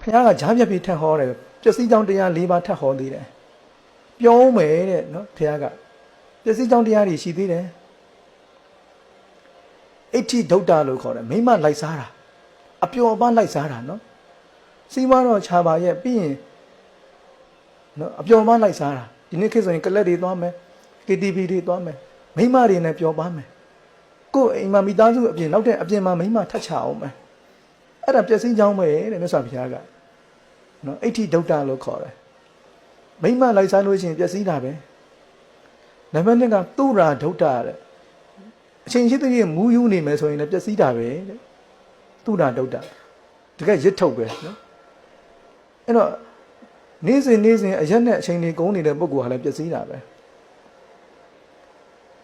ဘုရားကဂျားပြက်ပြီးထက်ဟောတယ်ပျက်စီးကြောင်းတရား၄ပါးထက်ဟောသေးတယ်ပြောဦးမယ်တဲ့နော်ဘုရားကပျက်စီးကြောင်းတရားတွေရှိသေးတယ်အဋ္ဌိဒုဒ္ဒလို့ခေါ်တယ်မိမလိုက်စားတာအပျော်ပါလိုက်စားတာနော်စီးပွားတော့ခြာပါရဲ့ပြီးရင်နော်အပျော်ပါလိုက်စားတာဒီနေ့ခေတ်ဆိုရင်ကလက်တွေသွားမယ် KTV တွေသွားမယ်မိမတွေနဲ့ပျော်ပါမယ်ကိုယ်အိမ်မှာမိသားစုအပြင်နောက်တဲ့အပြင်မှာမိမထတ်ချအောင်မယ် အဲ့ဒါပျက်စီးကြောင်းပဲတဲ့မြတ်စွာဘုရားကနော်အဋ္ဌိဒုဒ္ဒလို့ခေါ်တယ်မိမလိုက်စားလို့ရှိရင်ပျက်စီးတာပဲနံပါတ်1ကသူရာဒုဒ္ဒတဲ့အချိန်ရှိတဲ့မူးယူနေမယ်ဆိုရင်လည်းပျက်စီးတာပဲတဲ့သူရာဒုဒ္ဒတကယ်ရစ်ထုတ်ပဲနော်အဲ့တော့နေ့စဉ်နေ့စဉ်အရက်နဲ့အချိန်တွေကုန်နေတဲ့ပုဂ္ဂိုလ်ဟာလည်းပျက်စီးတာပဲ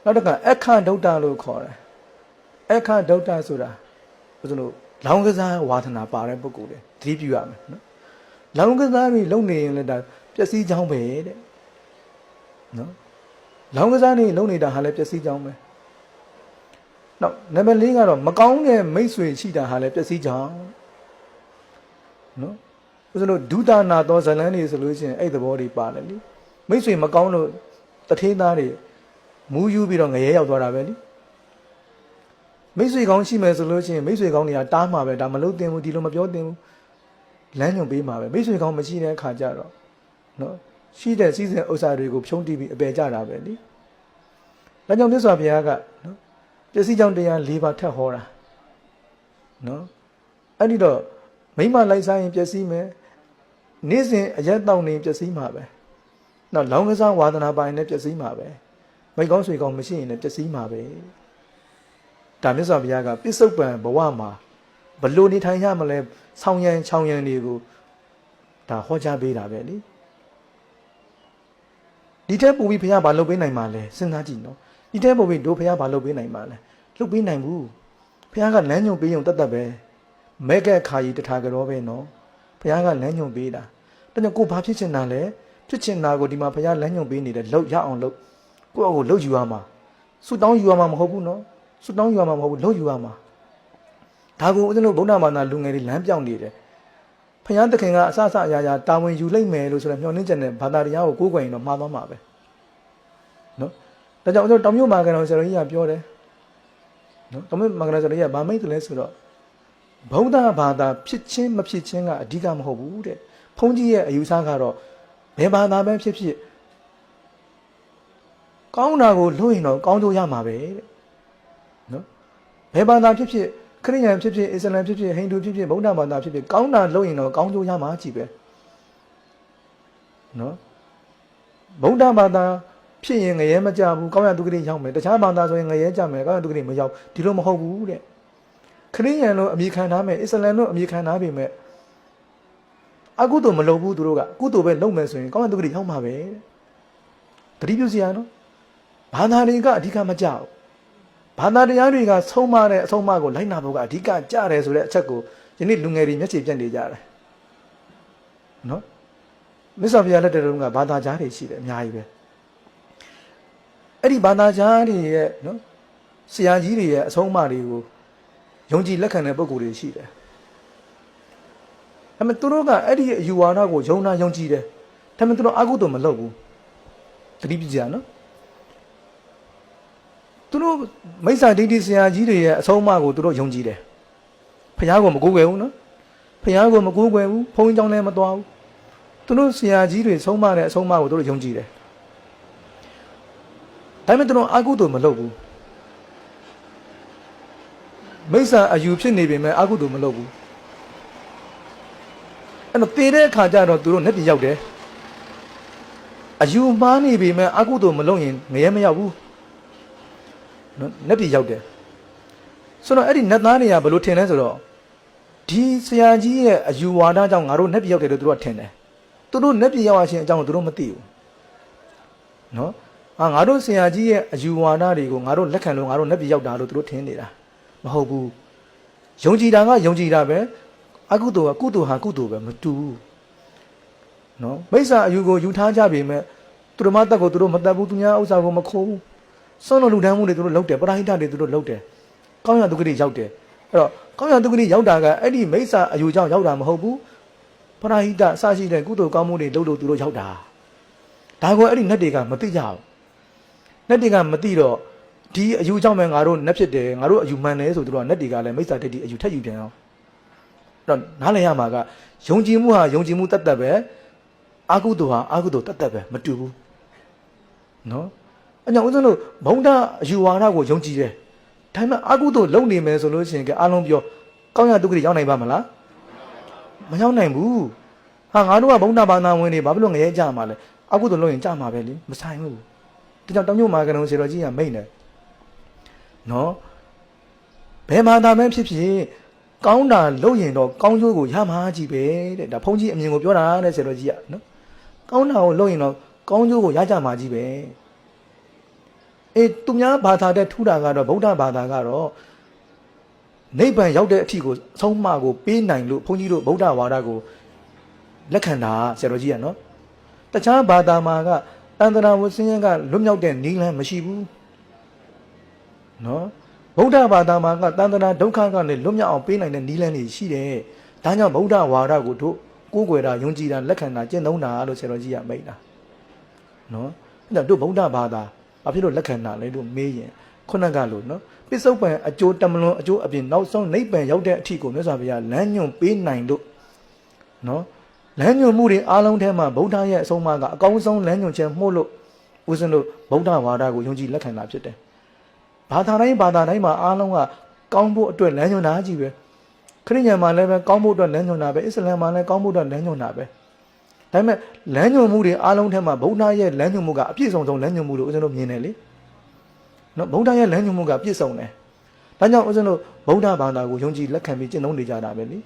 နောက်တစ်ခါအခဒုဒ္ဒလို့ခေါ်တယ်အခဒုဒ္ဒဆိုတာဘယ်လို လောင်းကစားဝါသနာပါတဲ့ပုဂ္ဂိုလ်တွေသတိပြုရမယ်နော်လောင်းကစားတွေလုံနေရင်လည်းဒါပျက်စီးကြောင်းပဲတဲ့နော်လောင်းကစားတွေလုံနေတာဟာလည်းပျက်စီးကြောင်းပဲနောက်နံပါတ်၄ကတော့မကောင်းတဲ့မိတ်ဆွေရှိတာဟာလည်းပျက်စီးကြောင်းနော်ဘယ်လိုဒုဒနာသောဇလန်းတွေဆိုလို့ရှိရင်အဲ့သဘောတွေပါတယ်လीမိတ်ဆွေမကောင်းလို့တထေးသားတွေမူးယူပြီးတော့ငရဲရောက်သွားတာပဲလी မိတ်ဆွေကောင်းရှိမယ်ဆိုလို့ရှိရင်မိတ်ဆွေကောင်းတွေကတားမှာပဲဒါမလုပ်သင့်ဘူးဒီလိုမပြောသင့်ဘူးလမ်းညွန်ပေးမှာပဲမိတ်ဆွေကောင်းမရှိတဲ့အခါကျတော့နော်ရှိတဲ့စီးစဉ်ဥစ္စာတွေကိုဖြုံးတီးပြီးအပယ်ကြတာပဲလीဒါကြောင့်မြတ်စွာဘုရားကနော်ပစ္စည်းကြောင့်တရား၄ပါးထပ်ဟောတာနော်အဲ့ဒီတော့မိမလိုက်စားရင်ပျက်စီးမယ်နေ့စဉ်အရက်တောင်းနေပျက်စီးမှာပဲနောက်လောင်းကစားဝါသနာပိုင်းနဲ့ပျက်စီးမှာပဲမိကောင်းဆွေကောင်းမရှိရင်လည်းပျက်စီးမှာပဲ ဒါမြတ်စွာဘုရားကပစ္စုပန်ဘဝမှာဘလို့နေထိုင်ရမလဲဆောင်းရန်ချောင်းရန်တွေကိုဒါဟောကြားပေးတာပဲလေဒီထက်ပိုပြီးဘုရားဘာလုပ်ပေးနိုင်မှာလဲစဉ်းစားကြည့်နော်ဒီထက်ပိုပြီးတို့ဘုရားဘာလုပ်ပေးနိုင်မှာလဲလုပ်ပေးနိုင်ဘူးဘုရားကလမ်းညွှန်ပေးုံတတ်တတ်ပဲမဲကက်ခါကြီးတထာကြောပဲနော်ဘုရားကလမ်းညွှန်ပေးတာဒါကြောင့်ကိုဘာဖြစ်ချင်တာလဲဖြစ်ချင်တာကိုဒီမှာဘုရားလမ်းညွှန်ပေးနေတယ်လောက်ရအောင်လုပ်ကိုယ့်အကိုလှုပ်ယူရမှာဆူတောင်းယူရမှာမဟုတ်ဘူးနော် ဆူတောင်းယူရမှာမဟုတ်ဘူးလှုပ်ယူရမှာဒါကိုဦးဇင်းတို့ဗုဒ္ဓဘာသာလူငယ်တွေလမ်းပြောင်းနေတယ်ဖယားသခင်ကအစအစအရာရာတာဝန်ယူလိုက်မယ်လို့ဆိုတော့မျှော်လင့်ချက်နဲ့ဘာသာတရားကိုကိုးကွယ်ရင်တော့မှားသွားမှာပဲနော်ဒါကြောင့်ဦးဇင်းတို့တောင်မြို့မှာကတော့ဆရာတော်ကြီးကပြောတယ်နော်တောင်မြို့မှာကတော့ဆရာတော်ကြီးကဗာမိတ်တယ်လဲဆိုတော့ဗုဒ္ဓဘာသာဖြစ်ချင်းမဖြစ်ချင်းကအဓိကမဟုတ်ဘူးတဲ့ဘုန်းကြီးရဲ့အယူဆကတော့ဘယ်ဘာသာပဲဖြစ်ဖြစ်ကောင်းတာကိုလုပ်ရင်တော့ကောင်းကျိုးရမှာပဲတဲ့နော် ဘယ်ဘာသာဖြစ်ဖြစ်ခရစ်ယာန်ဖြစ်ဖြစ်အစ္စလာမ်ဖြစ်ဖြစ်ဟိန္ဒူဖြစ်ဖြစ်ဗုဒ္ဓဘာသာဖြစ်ဖြစ်ကောင်းတာလုပ်ရင်တော့ကောင်းကျိုးရမှာကြည့်ပဲနော်ဗုဒ္ဓဘာသာဖြစ်ရင်ငရဲမကြဘူးကောင်းရတုဂတိရောက်မယ်တခြားဘာသာဆိုရင်ငရဲကြမယ်ကောင်းရတုဂတိမရောက်ဒီလိုမဟုတ်ဘူးတဲ့ခရစ်ယာန်လို့အမိခံထားမယ်အစ္စလာမ်လို့အမိခံထားပြီမဲ့အကုသိုလ်မလုပ်ဘူးသူတို့ကကုသိုလ်ပဲလုပ်မယ်ဆိုရင်ကောင်းရတုဂတိရောက်မှာပဲတဲ့တတိပြုစီရနော်ဘာသာတွေက အဓိကမကြောက် ဘာသာတရားတွေကဆုံးမတဲ့အဆုံးအမကိုလိုက်နာဖို့ကအဓိကကြတယ်ဆိုတဲ့အချက်ကိုယနေ့လူငယ်တွေမျက်ခြေပြတ်နေကြတယ်နော်မစ္ဆာဘုရားလက်ထက်တုန်းကဘာသာကြားတွေရှိတယ်အများကြီးပဲအဲ့ဒီဘာသာကြားတွေရဲ့နော်ဆရာကြီးတွေရဲ့အဆုံးအမတွေကိုယုံကြည်လက်ခံတဲ့ပုံကိုယ်တွေရှိတယ်ဒါပေမဲ့သူတို့ကအဲ့ဒီအယူဝါဒကိုယုံနာယုံကြည်တယ်ဒါပေမဲ့သူတို့အကုသို့မလုပ်ဘူးတတိပကြနော် သူတို့မိစ္ဆာဒိဋ္ဌိဆရာကြီးတွေရဲ့အဆုံးအမကိုသူတို့ယုံကြည်တယ်ဖះကိုမကိုးကွယ်ဘူးနော်ဖះကိုမကိုးကွယ်ဘူးဘုန်းကြီးကျောင်းလည်းမသွားဘူးသူတို့ဆရာကြီးတွေဆုံးမတဲ့အဆုံးအမကိုသူတို့ယုံကြည်တယ်ဒါပေမဲ့သူတို့အကုသို့မလုပ်ဘူးမိစ္ဆာအယူဖြစ်နေပေမဲ့အကုသို့မလုပ်ဘူးအဲ့တော့တည်တဲ့အခါကျတော့သူတို့နှစ်ပြည်ရောက်တယ်အယူမှားနေပေမဲ့အကုသို့မလုပ်ရင်ငရဲမရောက်ဘူး နော်နက်ပြည်ရောက်တယ်ဆိုတော့အဲ့ဒီနတ်သားတွေကဘယ်လိုထင်လဲဆိုတော့ဒီဆရာကြီးရဲ့အယူဝါဒကြောင့်ငါတို့နက်ပြည်ရောက်တယ်လို့သူတို့ကထင်တယ်သူတို့နက်ပြည်ရောက်ရခြင်းအကြောင်းကိုသူတို့မသိဘူးနော်အာငါတို့ဆရာကြီးရဲ့အယူဝါဒတွေကိုငါတို့လက်ခံလို့ငါတို့နက်ပြည်ရောက်တာလို့သူတို့ထင်နေတာမဟုတ်ဘူးယုံကြည်တာကယုံကြည်တာပဲအကုသိုလ်ကကုသိုလ်ဟာကုသိုလ်ပဲမတူဘူးနော်မိစ္ဆာအယူကိုယူထားကြပေမဲ့သူတို့မတက်ကိုသူတို့မတက်ဘူးသူများဥစ္စာကိုမခိုးဘူး စွန့်လို့လူတန်းမှုတွေသူတို့လုပ်တယ်ပရိဟိတတွေသူတို့လုပ်တယ်ကောင်းရဒုက္ခတွေရောက်တယ်အဲ့တော့ကောင်းရဒုက္ခတွေရောက်တာကအဲ့ဒီမိစ္ဆာအယူကြောင့်ရောက်တာမဟုတ်ဘူးပရာဟိတအစရှိတဲ့ကုသိုလ်ကောင်းမှုတွေလုပ်လို့သူတို့ရောက်တာဒါကိုအဲ့ဒီနတ်တွေကမသိကြဘူးနတ်တွေကမသိတော့ဒီအယူကြောင့်ပဲငါတို့နတ်ဖြစ်တယ်ငါတို့အယူမှန်တယ်ဆိုသူတို့ကနတ်တွေကလည်းမိစ္ဆာတက်တီအယူထက်ယူပြန်အောင်အဲ့တော့နားလည်ရမှာကယုံကြည်မှုဟာယုံကြည်မှုတတ်တတ်ပဲအာကုသိုလ်ဟာအာကုသိုလ်တတ်တတ်ပဲမတူဘူးနော် အကြောင်းဦးဇင်းတို့ဘုံဒအယူဝါဒကိုယုံကြည်တယ်ဒါပေမဲ့အာကုသိုလ်လုံနေမယ်ဆိုလို့ရှိရင်ကအားလုံးပြောကောင်းရဒုက္ခတွေရောက်နိုင်ပါမလားမရောက်နိုင်ဘူးဟာငါတို့ကဘုံဒဘာသာဝင်တွေဘာဖြစ်လို့ငရဲကြမှာလဲအာကုသိုလ်လုံရင်ကြမှာပဲလေမဆိုင်ဘူးဒီကြောင့်တောင်ညို့မာကနုံစေတော်ကြီးကမိတ်တယ်နော်ဘယ်မှာသာမဲဖြစ်ဖြစ်ကောင်းတာလုပ်ရင်တော့ကောင်းကျိုးကိုရမှာကြီးပဲတဲ့ဒါဘုန်းကြီးအမြင်ကိုပြောတာတဲ့စေတော်ကြီးကနော်ကောင်းတာကိုလုပ်ရင်တော့ကောင်းကျိုးကိုရကြမှာကြီးပဲ အေးသူများဘာသာတဲ့ထူတာကတော့ဗုဒ္ဓဘာသာကတော့နိဗ္ဗာန်ရောက်တဲ့အထိကိုအဆုံးအမကိုပေးနိုင်လို့ဘုန်းကြီးတို့ဗုဒ္ဓဝါဒကိုလက်ခံတာဆရာတော်ကြီးကနော်တခြားဘာသာမှာကတန်တရာဝဆင်းရဲကလွတ်မြောက်တဲ့နည်းလမ်းမရှိဘူးနော်ဗုဒ္ဓဘာသာမှာကတန်တရာဒုက္ခကနေလွတ်မြောက်အောင်ပေးနိုင်တဲ့နည်းလမ်းတွေရှိတယ်ဒါကြောင့်ဗုဒ္ဓဝါဒကိုတို့ကိုးကွယ်တာယုံကြည်တာလက်ခံတာကျင့်သုံးတာလို့ဆရာတော်ကြီးကမိတ်တာနော်အဲ့တော့တို့ဗုဒ္ဓဘာသာ ဘာဖြစ်လို့လက်ခံတာလဲလို့မေးရင်ခုနကလို့နော်ပစ္စုပန်အကျိုးတမလွန်အကျိုးအပြင်နောက်ဆုံးနိဗ္ဗာန်ရောက်တဲ့အထိကိုမြတ်စွာဘုရားလမ်းညွှန်ပေးနိုင်လို့နော်လမ်းညွှန်မှုတွေအားလုံးထဲမှာဗုဒ္ဓရဲ့အဆုံးအမကအကောင်းဆုံးလမ်းညွှန်ခြင်းမှုလို့ဦးဇင်းတို့ဗုဒ္ဓဝါဒကိုယုံကြည်လက်ခံတာဖြစ်တယ်ဘာသာတိုင်းဘာသာတိုင်းမှာအားလုံးကကောင်းဖို့အတွက်လမ်းညွှန်တာကြီးပဲခရစ်ယာန်မှာလည်းပဲကောင်းဖို့အတွက်လမ်းညွှန်တာပဲအစ္စလာမ်မှာလည်းကောင်းဖို့အတွက်လမ်းညွှန်တာပဲ ဒါပေမဲ့လမ်းညွှန်မှုတွေအားလုံးထဲမှာဗုဒ္ဓရဲ့လမ်းညွှန်မှုကအပြည့်စုံဆုံးလမ်းညွှန်မှုလို့ဦးဇင်းတို့မြင်တယ်လေနော်ဗုဒ္ဓရဲ့လမ်းညွှန်မှုကပြည့်စုံတယ်ဒါကြောင့်ဦးဇင်းတို့ဗုဒ္ဓဘာသာကိုယုံကြည်လက်ခံပြီးကျင့်သုံးနေကြတာပဲလေ